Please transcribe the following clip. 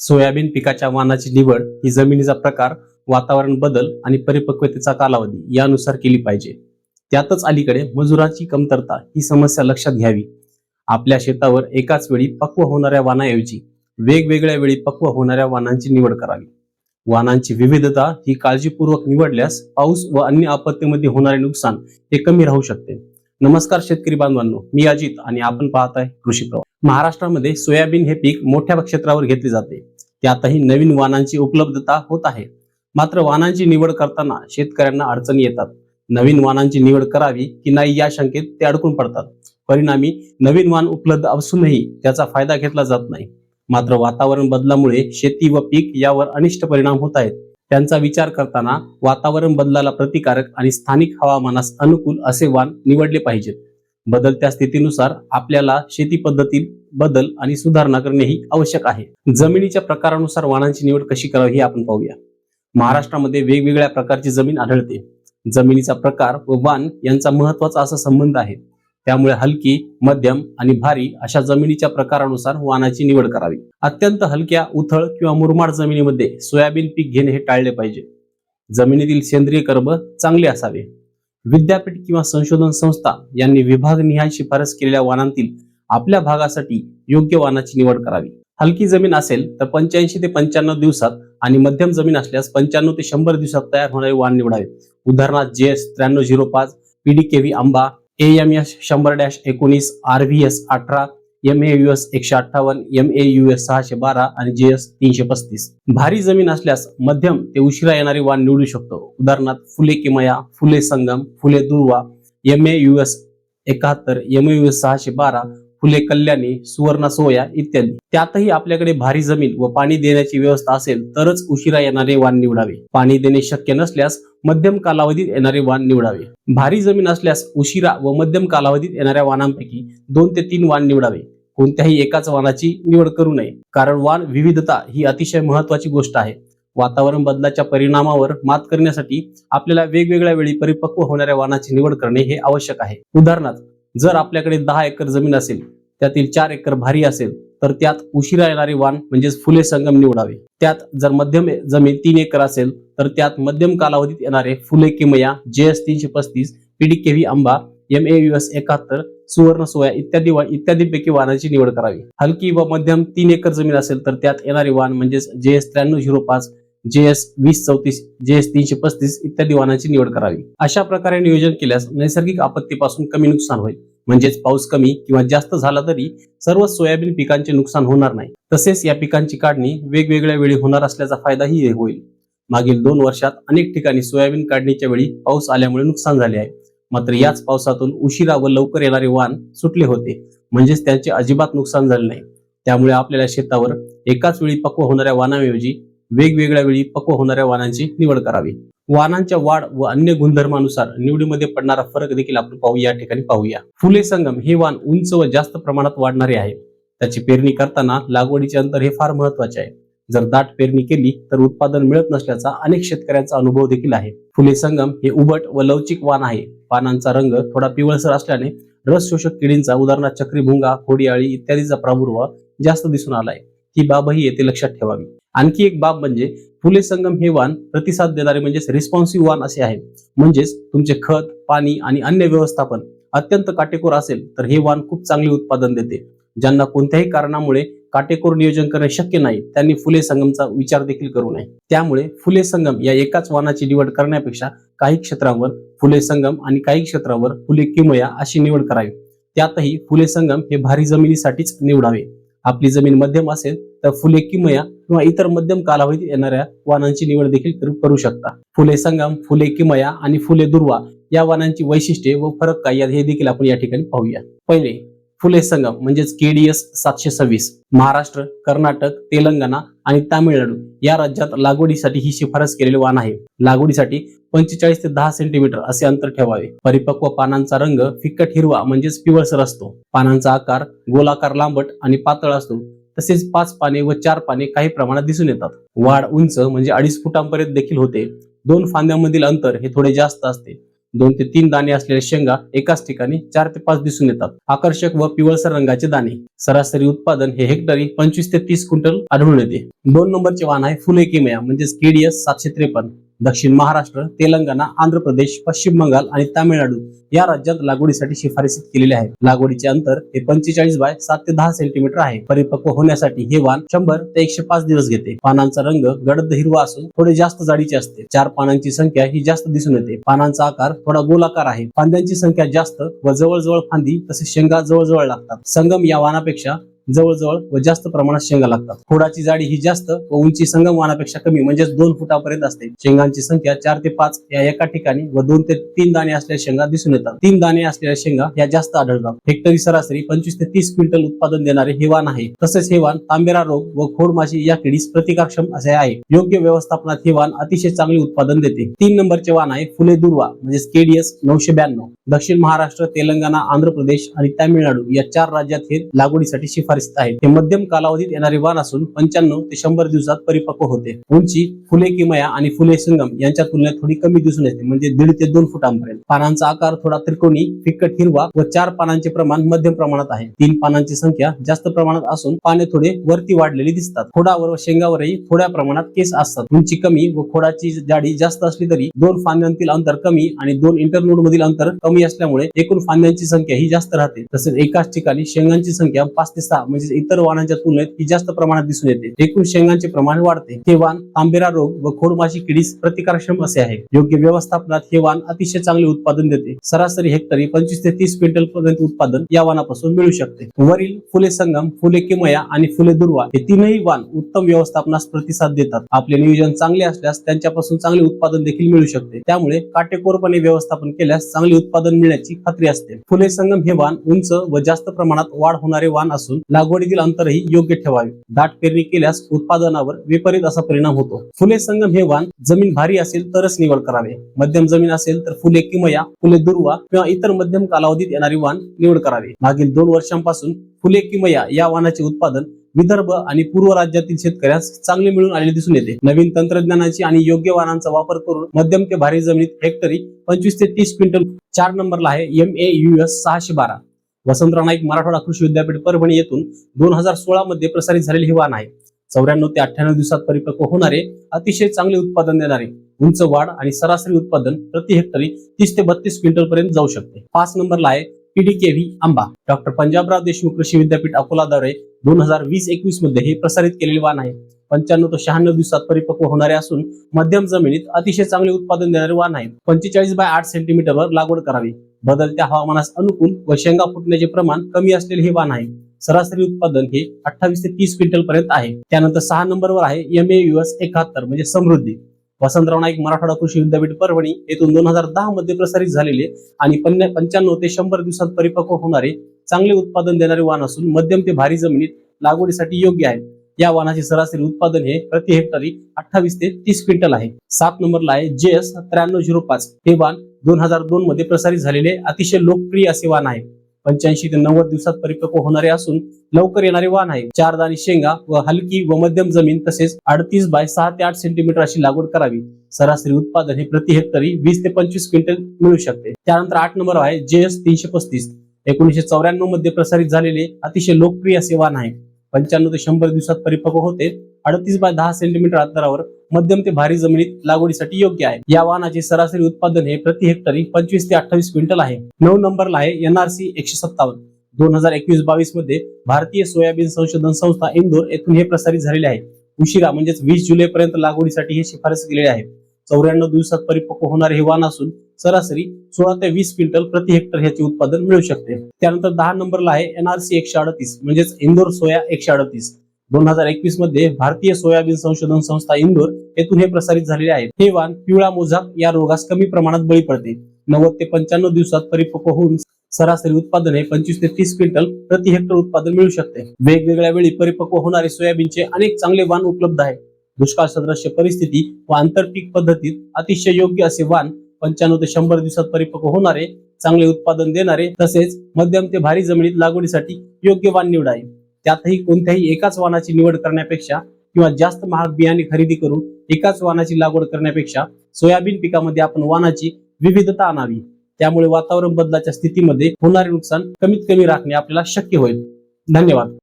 Soybean पिकाच्या वाणाची निवड ही जमिनीचा प्रकार वातावरण बदल आणि परिपक्वतेचा कालावधी यानुसार केली पाहिजे. त्यातच अलीकडे मजुराची कमतरता ही समस्या लक्षात घ्यावी. आपल्या शेतावर एकाच वेळी पक्व होणाऱ्या वाणाऐवजी वेगवेगळ्या वेळी पक्व होणाऱ्या वाणांची निवड करावी. वाणांची विविधता ही काळजीपूर्वक निवडल्यास पाऊस व अन्य आपत्तीमध्ये होणारे नुकसान हे कमी राहू शकते. नमस्कार शेतकरी बांधवांनो मी अजित आणि आपण पाहत आहे कृषी प्रवाह. महाराष्ट्रामध्ये सोयाबीन हे पीक मोठ्या क्षेत्रावर घेतले जाते. त्यातही नवीन वाहनांची उपलब्धता होत आहे. मात्र वाहनांची निवड करताना शेतकऱ्यांना अडचणी येतात. नवीन वाहनांची निवड करावी की नाही या शंकेत ते अडकून पडतात. परिणामी नवीन वाहन उपलब्ध असूनही त्याचा फायदा घेतला जात नाही. मात्र वातावरण बदलामुळे शेती व पीक यावर अनिष्ट परिणाम होत आहेत. त्यांचा विचार करताना वातावरण बदलाला प्रतिकारक आणि स्थानिक हवामानास अनुकूल असे वाण निवडले पाहिजेत. बदलत्या स्थितीनुसार आपल्याला शेती पद्धतीत बदल आणि सुधारणा करणे ही आवश्यक आहे. जमिनीच्या प्रकारानुसार वाणांची निवड कशी करावी हे आपण पाहूया. महाराष्ट्रामध्ये वेगवेगळ्या प्रकारची जमीन आढळते. जमिनीचा प्रकार व वाण यांचा महत्त्वाचा असा संबंध आहे. त्यामुळे हलकी मध्यम आणि भारी अशा जमिनीच्या प्रकारानुसार वाणाची निवड करावी. अत्यंत हलक्या उथळ किंवा मुरमाड जमिनीमध्ये सोयाबीन पीक घेणे हे टाळले पाहिजे. जमिनीतील सेंद्रिय कर्ब चांगले असावे. विद्यापीठ किंवा संशोधन संस्था यांनी विभागनिहाय शिफारस केलेल्या वाणांतील आपल्या भागासाठी योग्य वाणाची निवड करावी. हलकी जमीन असेल तर पंच्याऐंशी ते पंच्याण्णव दिवसात आणि मध्यम जमीन असल्यास पंच्याण्णव ते शंभर दिवसात तयार होणारे वाण निवडावे. उदाहरणार्थ जे एस त्र्याण्णव झिरो पाच पीडीकेव्ही आंबा ए एम एस शंभर डॅश एकोणीस आर व्ही एस अठरा एम ए यू एस एकशे अठ्ठावन्न एम ए यू एस सहाशे बारा आणि जे एस तीनशे पस्तीस. भारी जमीन असल्यास मध्यम ते उशिरा येणारी वाण निवडू शकतो. उदाहरणार्थ फुले किमया Phule Sangam Phule Durva M A U S एकाहत्तर एम ए यू एस सहाशे बारा फुले कल्याणी सुवर्ण सोया इत्यादी. त्यातही आपल्याकडे भारी जमीन व पाणी देण्याची व्यवस्था असेल तरच उशिरा येणारे वाण निवडावे. पाणी देणे शक्य नसल्यास मध्यम कालावधीत येणारे वाण निवडावे. भारी जमीन असल्यास उशिरा व मध्यम कालावधीत येणाऱ्या वाणांपैकी दोन ते तीन वाण निवडावे. कोणत्याही एकाच वाणाची निवड करू नये. कारण वाण विविधता ही अतिशय महत्वाची गोष्ट आहे. वातावरण बदलाच्या परिणामावर मात करण्यासाठी आपल्याला वेगवेगळ्या वेळी परिपक्व होणाऱ्या वाणाची निवड करणे हे आवश्यक आहे. उदाहरणार्थ जर आपल्याकडे दहा एकर जमीन असेल त्यातील चार एकर भारी असेल तर त्यात उशिरा येणारे वाण म्हणजेच फुले संगम निवडावे. त्यात जर मध्यम जमीन तीन एकर असेल तर त्यात मध्यम कालावधीत येणारे फुले किमया जे एस तीनशे पस्तीस पीडीकेव्ही आंबा एम ए एस एकाहत्तर सुवर्ण सोया इत्यादी वा इत्यादीपैकी वाणाची निवड करावी. हलकी व मध्यम तीन एकर जमीन असेल तर त्यात येणारे वाण म्हणजेच जे एस त्र्याण्णव झिरो पाच जे एस वीस चौतीस जे एस तीनशे पस्तीस इत्यादी वाहनांची निवड करावी. अशा प्रकारे नियोजन केल्यास नैसर्गिक आपत्तीपासून कमी नुकसान होईल. म्हणजेच पाऊस कमी किंवा जास्त झाला तरी सर्व सोयाबीन पिकांचे नुकसान होणार नाही. तसेच या पिकांची काढणी वेगवेगळ्या वेळी होणार असल्याचा फायदाही होईल. मागील दोन वर्षात अनेक ठिकाणी सोयाबीन काढणीच्या वेळी पाऊस आल्यामुळे नुकसान झाले आहे. मात्र याच पावसातून उशिरा व लवकर येणारे वाण सुटले होते. म्हणजेच त्यांचे अजिबात नुकसान झाले नाही. त्यामुळे आपल्याला शेतावर एकाच वेळी पक्व होणाऱ्या वाणाऐवजी वेगवेगळ्या वेळी पक्व होणाऱ्या वाणांची निवड करावी. वाणांच्या वाढ व अन्य गुणधर्मानुसार निवडीमध्ये पडणारा फरक देखील आपण पाहू या ठिकाणी पाहूया. फुले संगम हे वाण उंच व जास्त प्रमाणात वाढणारे आहे. त्याची पेरणी करताना लागवडीचे अंतर हे फार महत्त्वाचे आहे. जर दाट पेरणी केली तर उत्पादन मिळत नसल्याचा अनेक शेतकऱ्यांचा अनुभव देखील आहे. फुले संगम हे उबट व लवचिक वाण आहे. पानांचा रंग थोडा पिवळसर असल्याने रस शोषक किडींचा उदाहरणार्थ चक्रीभुंगा खोडियाळी इत्यादीचा प्रादुर्भाव जास्त दिसून आलाय. ही बाबही येथे लक्षात ठेवावी. आणखी एक बाब म्हणजे फुले संगम हे वाण प्रतिसाद देणारे म्हणजेच रिस्पॉन्सिव्ह वाण असे आहे. म्हणजेच तुमचे खत पाणी आणि अन्य व्यवस्थापन अत्यंत काटेकोर असेल तर हे वाण खूप चांगले उत्पादन देते. ज्यांना कोणत्याही कारणामुळे काटेकोर नियोजन करणे शक्य नाही त्यांनी फुले संगमचा विचार देखील करू नये. त्यामुळे फुले संगम या एकाच वाणाची निवड करण्यापेक्षा काही क्षेत्रांवर फुले संगम आणि काही क्षेत्रावर फुले किमया अशी निवड करावी. त्यातही फुले संगम हे भारी जमिनीसाठीच निवडावे. आपली जमीन मध्यम असेल तर फुले किमया किंवा इतर मध्यम कालावधीत येणाऱ्या वाणांची निवड देखील करू- शकता. फुले संगम फुले किमया आणि फुले दुर्वा या वाणांची वैशिष्ट्ये व फरक काय हे देखील आपण या ठिकाणी पाहूया. पहिले फुले संगम म्हणजेच केडीएस सातशे सव्वीस महाराष्ट्र कर्नाटक तेलंगणा आणि तामिळनाडू या राज्यात लागवडीसाठी ही शिफारस केलेले वाण आहे. लागवडीसाठी पंचेचाळीस ते दहा सेंटीमीटर असे अंतर ठेवावे. परिपक्व पानांचा रंग फिक्कट हिरवा म्हणजेच पिवळसर असतो. पानांचा आकार गोलाकार लांबट आणि पातळ असतो. तसेच पाच पाने व चार पाने काही प्रमाणात दिसून येतात. वाढ उंच म्हणजे अडीच फुटांपर्यंत देखील होते. दोन फांद्यांमधील अंतर हे थोडे जास्त असते. दोन ते तीन दाणे असलेल्या शेंगा एकाच ठिकाणी चार ते पाच दिसून येतात. आकर्षक व पिवळसर रंगाचे दाणे. सरासरी उत्पादन हे हेक्टरी पंचवीस ते तीस क्विंटल आढळून येते. दोन नंबरचे वाहन आहे फुले किमया म्हणजेच केडीएस सातशे त्रेपन्न. दक्षिण महाराष्ट्र तेलंगणा आंध्र प्रदेश पश्चिम बंगाल आणि तामिळनाडू या राज्यात लागवडीसाठी शिफारसीत केलेले आहे लागवडीचे अंतर हे पंचेचाळीस बाय सात ते दहा सेंटीमीटर आहे. परिपक्व होण्यासाठी हे वाण शंभर ते एकशे पाच दिवस घेते. पानांचा रंग गडद हिरवा असून थोडे जास्त जाडीचे असते. चार पानांची संख्या ही जास्त दिसून येते. पानांचा आकार थोडा गोलाकार आहे. फांद्यांची संख्या जास्त व जवळजवळ फांदी तसेच शेंगा जवळजवळ लागतात. संगम या वाणापेक्षा जवळजवळ व जास्त प्रमाणात शेंगा लागतात. खोडाची जाडी ही जास्त व उंची संगम वाहनापेक्षा कमी म्हणजेच दोन फुटापर्यंत असते. शेंगांची संख्या चार ते पाच या एका ठिकाणी व दोन ते तीन दाणे असलेल्या शेंगा दिसून येतात. तीन दाणे असलेल्या शेंगा या जास्त आढळतात. हेक्टरी सरासरी पंचवीस ते तीस क्विंटल उत्पादन देणारे हे वाण आहे. तसेच हे वाण तांबेरा रोग व खोडमाशी या किडीस प्रतिकारक्षम असे आहे. योग्य व्यवस्थापनात हे वाण अतिशय चांगले उत्पादन देते. तीन नंबरचे वाण आहे फुले दुर्वा म्हणजेच केडीएस नऊशे ब्याण्णव. दक्षिण महाराष्ट्र तेलंगणा आंध्र प्रदेश आणि तामिळनाडू या चार राज्यात हे लागवडीसाठी शिफारसीत आहे. हे मध्यम कालावधीत येणारे वाण असून पंच्याण्णव ते शंभर दिवसात परिपक्व होते. उंची फुले किमया आणि फुले संगम यांच्या तुलनेत थोडी कमी दिसून येते म्हणजे दीड ते दोन फुटांपर्यंत. पानांचा आकार थोडा त्रिकोणी फिकट हिरवा व चार पानांचे प्रमाण मध्यम प्रमाणात आहे. तीन पानांची संख्या जास्त प्रमाणात असून पाने थोडे वरती वाढलेली दिसतात. खोडावर व शेंगावरही थोड्या प्रमाणात केस असतात. उंची कमी व खोडाची जाडी जास्त असली तरी दोन फांद्यांतील अंतर कमी आणि दोन इंटरनोड मधील अंतर कमी असल्यामुळे एकूण फांद्यांची संख्या ही जास्त राहते. तसेच एकाच ठिकाणी शेंगांची संख्या पाच ते सहा म्हणजे इतर वाणांच्या तुलनेत ही जास्त प्रमाणात दिसून येते. एकूण शेंगांचे प्रमाण वाढते. हे वाण तांबेरा रोग व खोडमाशी किडीस प्रतिकारक्षम असे आहे. योग्य व्यवस्थापनात हे वाण अतिशय चांगले उत्पादन देते. सरासरी हेक्टरी पंचवीस ते तीस क्विंटल पर्यंत उत्पादन या वाणापासून मिळू शकते. वरील फुले संगम फुले किमया आणि फुले दुर्वा हे तीनही वाण उत्तम व्यवस्थापनास प्रतिसाद देतात. आपले नियोजन चांगले असल्यास त्यांच्यापासून चांगले उत्पादन देखील मिळू शकते. त्यामुळे काटेकोरपणे व्यवस्थापन केल्यास चांगले उत्पादन मिळण्याची खात्री असते. फुले संगम हे वाण उंच व जास्त प्रमाणात वाढ होणारे वाण असून लागवडीतील अंतरही योग्य ठेवावे. दाट पेरणी केल्यास उत्पादनावर विपरीत असा परिणाम होतो. फुले संगम हे वाण जमीन भारी असेल तरच निवड करावे. मध्यम जमीन असेल तर फुले किमया फुले दुर्वा किंवा इतर मध्यम कालावधीत येणारी वाण निवड करावी. मागील दोन वर्षांपासून फुले किमया या वाणाचे उत्पादन विदर्भ आणि पूर्व राज्यातील शेतकऱ्यास चांगले मिळून आलेले दिसून येते. नवीन तंत्रज्ञानाची आणि योग्य वाहनांचा वापर करून मध्यम ते भारी जमिनीत हेक्टरी पंचवीस ते तीस क्विंटल चार नंबरला आहे एम ए यू एस सहाशे बारा. वसंतराव नाईक मराठवाडा कृषी विद्यापीठ परभणी येथून दोन हजार सोळा मध्ये प्रसारित झालेले हे वाण आहे. चौऱ्याण्णव ते अठ्ठ्याण्णव दिवसात परिपक्व होणारे अतिशय चांगले उत्पादन देणारे उंच वाढ आणि सरासरी उत्पादन प्रति हेक्टरी तीस ते बत्तीस क्विंटल पर्यंत जाऊ शकते. पाच नंबरला आहे पीडीकेव्ही आंबा. डॉक्टर पंजाबराव देशमुख कृषी विद्यापीठ अकोलाद्वारे दोन हजार वीस एकवीसमध्ये हे प्रसारित केलेले वाण आहे. पंच्याण्णव ते शहाण्णव दिवसात परिपक्व होणारे असून मध्यम जमिनीत अतिशय चांगले उत्पादन देणारे वाण आहे. पंचेचाळीस बाय आठ सेंटीमीटरवर लागवड करावी. बदलत्या हवामानास अनुकूल व शेंगा फुटण्याचे प्रमाण कमी असलेले हे वाण आहे. सरासरी उत्पादन हे अठ्ठावीस ते तीस क्विंटल पर्यंत आहे. त्यानंतर सहा नंबरवर आहे एम ए एकाहत्तर म्हणजे समृद्धी. वसंतराव नाईक मराठवाडा कृषी विद्यापीठ परभणी येथून दोन हजार दहा मध्ये प्रसारित झालेले आणि पंच्याण्णव ते शंभर दिवसात परिपक्व होणारे चांगले उत्पादन देणारे वाण असून मध्यम ते भारी जमिनीत लागवडीसाठी योग्य आहे. या वाहनाचे सरासरी उत्पादन हे प्रति हेक्टरी अठ्ठावीस ते तीस क्विंटल आहे. सात नंबरला आहे जे एस त्र्याण्णव झिरो पाच. हे वाण दोन हजार दोन मध्ये प्रसारित झालेले अतिशय लोकप्रिय असे वाण आहे पंच्याऐंशी ते नव्वद दिवसात परिपक्व होणारे असून लवकर येणारे वाण आहे चार दाणी शेंगा व हलकी व मध्यम जमीन तसेच अडतीस बाय सहा ते आठ सेंटीमीटर अशी लागवड करावी. सरासरी उत्पादन हे प्रति हेक्टरी वीस ते पंचवीस क्विंटल मिळू शकते. त्यानंतर आठ नंबर आहे जे एस तीनशे पस्तीस. एकोणीशे चौऱ्याण्णवमध्ये प्रसारित झालेले अतिशय लोकप्रिय असे वाण आहे पंच्याण्णव ते शंभर दिवसात परिपक्व होते. अडतीस बाय दहा सेंटीमीटर अंतरावर मध्यम ते भारी जमिनीत लागवडीसाठी योग्य आहे. या वाहनाचे सरासरी उत्पादन हे प्रति हेक्टरी पंचवीस ते अठ्ठावीस क्विंटल आहे. नऊ नंबरला आहे एनआरसी एकशे सत्तावन्न. दोन हजार एकवीस बावीसमध्ये भारतीय सोयाबीन संशोधन संस्था इंदोर येथून हे प्रसारित झालेले आहे. उशिरा म्हणजेच वीस जुलै पर्यंत लागवडीसाठी हे शिफारस केलेली आहे. चौऱ्याण्णव दिवसात परिपक्व होणारे हे वाण असून सरासरी सोळा ते वीस क्विंटल प्रति हेक्टर ह्याचे उत्पादन मिळू शकते. त्यानंतर दहा नंबरला आहे एनआरसी एकशे अडतीस म्हणजेच इंदोर सोया एकशे अडतीस. दोन हजार एकवीसमध्ये भारतीय सोयाबीन संशोधन संस्था इंदोर येथून हे प्रसारित झालेले आहे हे वाण पिवळा मोजाक या रोगास कमी प्रमाणात बळी पडते. नव्वद ते पंच्याण्णव दिवसात परिपक्व होऊन सरासरी उत्पादन हे पंचवीस ते तीस क्विंटल प्रति हेक्टर उत्पादन मिळू शकते. वेगवेगळ्या वेळी परिपक्व होणारे सोयाबीनचे अनेक चांगले वाण उपलब्ध आहे दुष्काळ सदृश्य परिस्थिती व आंतरपीक पद्धतीत अतिशय योग्य असे वाण पंच्याण्णव ते शंभर दिवसात परिपक्व होणारे चांगले उत्पादन देणारे तसेच मध्यम ते भारी जमिनीत लागवडीसाठी योग्य वाण निवडावे. त्यातही कोणत्याही एकाच वाणाची निवड करण्यापेक्षा किंवा जास्त महाग बियाणे खरेदी करून एकाच वाणाची लागवड करण्यापेक्षा सोयाबीन पिकामध्ये आपण वाणाची विविधता आणावी. त्यामुळे वातावरण बदलाच्या स्थितीमध्ये होणारे नुकसान कमीत कमी राखणे आपल्याला शक्य होईल. धन्यवाद.